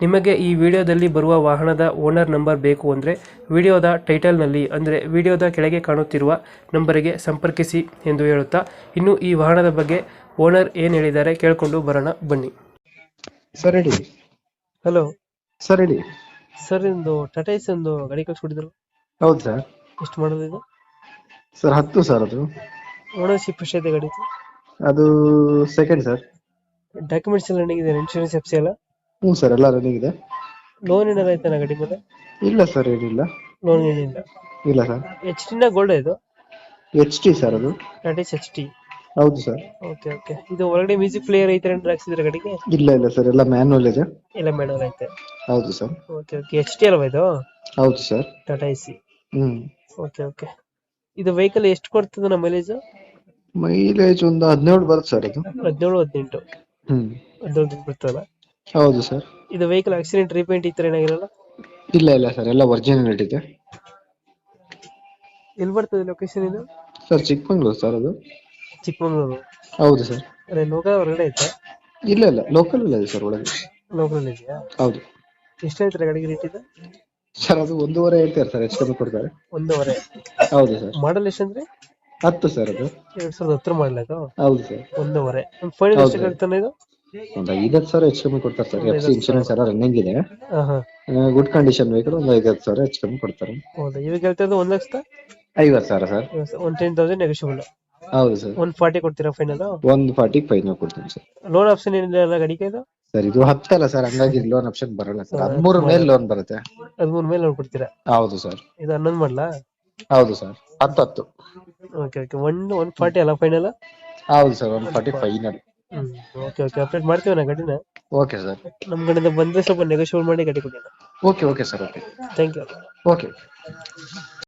ನಿಮಗೆ ಈ ವಿಡಿಯೋದಲ್ಲಿ ಬರುವ ವಾಹನದ ಓನರ್ ನಂಬರ್ ಬೇಕು ಅಂದರೆ ವಿಡಿಯೋದ ಟೈಟಲ್ನಲ್ಲಿ ಅಂದರೆ ವಿಡಿಯೋದ ಕೆಳಗೆ ಕಾಣುತ್ತಿರುವ ನಂಬರಿಗೆ ಸಂಪರ್ಕಿಸಿ ಎಂದು ಹೇಳುತ್ತಾ ಇನ್ನು ಈ ವಾಹನದ ಬಗ್ಗೆ ಓನರ್ ಏನು ಹೇಳಿದ್ದಾರೆ ಕೇಳಿಕೊಂಡು ಬರೋಣ ಬನ್ನಿ. ಸರ್ ಹೇಳಿ. ಹಲೋ. ಸರ್ ಹೇಳಿ. ಸರ್ ಇಂದು ಟಾಟಾ ಎಸ್ ಒಂದು ಗಾಡಿ ಕಳಿಸ್ಕೊಟ್ಟಿದ್ರು ಹೌದು ಸರ್. ಎಷ್ಟು ಮಾಡೋದು ಇದು? ಸರ್ ಹತ್ತು ಸರ್ ಅದು. ಓನರ್ಶಿಪ್ ಎಷ್ಟಿದೆ ಗಾಡಿ ಅದು ಸೆಕೆಂಡ್ ಸರ್. ಡಾಕ್ಯುಮೆಂಟ್ಸ್ ಎಲ್ಲ ರನ್ನಿಂಗ್ ಇದೆ ಇನ್ಶೂರೆನ್ಸ್ ಎಫ್ಸಿ ಎಲ್ಲ? ಹ್ಞೂ ಸರ್ ಎಲ್ಲ ರನ್ನಿಂಗ್ ಇದೆ. ಲೋನ್ ಏನಾರ ಐತೆ ಗಾಡಿ ಮೇಲೆ? ಇಲ್ಲ ಸರ್ ಏನಿಲ್ಲ. ಲೋನ್ ಏನಿಲ್ಲ. ಇಲ್ಲ ಸರ್. ಎಚ್ನ ಗೋಲ್ಡ್ ಇದು? ಎಚ್ ಟಿ ಸರ್ ಅದು. ಟಾಟಾ ಎಸ್ ಎಚ್ ಟಿ ಹೌದು ಸರ್. ಓಕೆ ಓಕೆ ಇದು ಒಳಗಡೆ ಮ್ಯೂಸಿಕ್ ಪ್ಲೇಯರ್ ಐತೆ ಅಂತ ಹಾಕ್ಸಿದ್ರೆ ಗಾಡಿಗೆ? ಇಲ್ಲ ಇಲ್ಲ ಸರ್ ಎಲ್ಲ ಮ್ಯಾನ್ಯಲ್ ಇದೆ. ಎಲ್ಲ ಮೇಡಲ್ ಐತೆ ಹೌದು sir. Okay okay H T ಅಲ್ವಾ ಇದು? ಹೌದು ಸರ್. ಟಾಟಾ ಎ ಸಿ ಹ್ಞೂ. ಓಕೆ ಓಕೆ ಇದು ವೆಹಿಕಲ್ ಎಷ್ಟು ಕೊಡ್ತದೆ ನಮ್ಮ ಮೈಲೇಜ್ ಮೈಲೇಜ್ ಒಂದು ಹದಿನೇಳು ಬರುತ್ತೆ ಸರ್ ಇದು. ಹದಿನೇಳು ಹದಿನೆಂಟು. ಹ್ಞೂ. ಹದಿನೇಳು ಬರ್ತದಲ್ಲ ಹೌದು ಸರ್ ಇದು ವೆಹಿಕಲ್ ಆಕ್ಸಿಡೆಂಟ್ ರೀಪೇಂಟ್ ಈ ಥರ ಏನಾಗಿರಲ್ಲ? ಇಲ್ಲ ಇಲ್ಲ ಸರ್ ಎಲ್ಲ ಒರಿಜಿನಲ್ ಇದೆ. ಎಲ್ಲಿ ಬರ್ತದೆ ಲೊಕೇಶನ್ ಇದು? ಸರ್ ಚಿಕ್ಕಮಂಗ್ಳೂರು ಸರ್ ಅದು. ಚಿಕ್ಕಮಂಗ್ಳೂರು. ಹೌದು ಸರ್ ಅದೇ ಲೋಕಲ್ ಹೊರಗಡೆ ಐತೆ? ಇಲ್ಲ ಇಲ್ಲ. ಲೋಕಲ್ ಇದೆ ಸರ್ ಒಳಗೆ. ಲೋಕಲ್ ಇದೆಯಾ? ಹೌದು. ಎಷ್ಟು ಹೇಳ್ತಾರೆ ಗಾಡಿಗೆ ರೇಟ್ ಇದೆ? ಸರ್ ಅದು ಒಂದೂವರೆ ಹೇಳ್ತಾರೆ ಸರ್ ಎಷ್ಟು ಕಮ್ಮಿ ಕೊಡ್ತಾರೆ. ಒಂದೂವರೆ. ಹೌದು ಸರ್ ಮಾಡಲ್ ಎಷ್ಟಂದ್ರೆ ಹತ್ತು ಸರ್ ಅದು. ಎರಡ್ ಸಾವಿರದ ಹತ್ತರ ಮಾಡಲ್ ಅದು? ಹೌದು ಸರ್ ಒಂದೂವರೆ. ಒಂದು ಫೈನಲ್. ಎಷ್ಟು ಕಟ್ತಾನೆ ಇದು? ಒಂದು ಐದತ್ತು ಸಾವಿರ ಹೆಚ್ಚು ಕಮ್ಮಿ ಕೊಡ್ತಾರೆ ಸರ್. ಎಫ್ ಸಿ ಇನ್ಶೂರೆನ್ಸ್ ಎಲ್ಲ ರನ್ನಿಂಗ್ ಇದೆ ಗುಡ್ ಕಂಡೀಷನ್ ವೆಹಿಕಲ್ ಒಂದು ಐದತ್ತು ಸಾವಿರ ಹೆಚ್ಚು ಕಮ್ಮಿ ಕೊಡ್ತಾರೆ. ಹೌದಾ? ಇವಾಗ ಹೇಳ್ತಾ ಇರೋದು ಒಂದ್ ಲಕ್ಷದ? ಐವತ್ತು ಸಾವಿರ sir. One ten thousand negotiable ಹೌದು ಸರ್. ಒನ್ ಫಾರ್ಟಿ ಕೊಡ್ತೀರಾ ಫೈನಲ್ ಒಂದ್ ಫಾರ್ಟಿ ಫೈನಲ್ ಕೊಡ್ತೀನಿ ಸರ್. ಲೋನ್ ಆಪ್ಷನ್ ಏನಿಲ್ಲ ಅಲ್ಲ ಗಾಡಿಗೆ ಇದು? ಸರ್ ಇದು ಹತ್ತಲ್ಲ ಸರ್. ಹಂಗಾಗಿ ಲೋನ್ ಆಪ್ಷನ್ ಬರಲ್ಲ ಸರ್. ಹದಿಮೂರು ಮೇಲೆ ಲೋನ್ ಬರುತ್ತೆ. ಹದಿಮೂರು ಮೇಲೆ ಲೋನ್ ಕೊಡ್ತೀರಾ? ಹೌದು ಸರ್. ಇದು ಹನ್ನೊಂದು ಮಾಡಲಾ? ಹೌದು ಸರ್. ಹತ್ತು ಹತ್ತು okay okay one one forty ಅಲ್ಲ ಫೈನಲ್ ಹೌದು sir. One forty final hmm okay okay update ಮಾಡ್ತೀವಿ ನಾ ಗಾಡಿನ. ಓಕೆ ಸರ್ ನಮ್ಮ ಕಡೆಯಿಂದ ಬಂದ್ರೆ ಸ್ವಲ್ಪ ನೆಗೋಷಿಯೇಟ್ ಮಾಡಿ ಗಾಡಿ ಕೊಡಿ okay okay sir okay thank you okay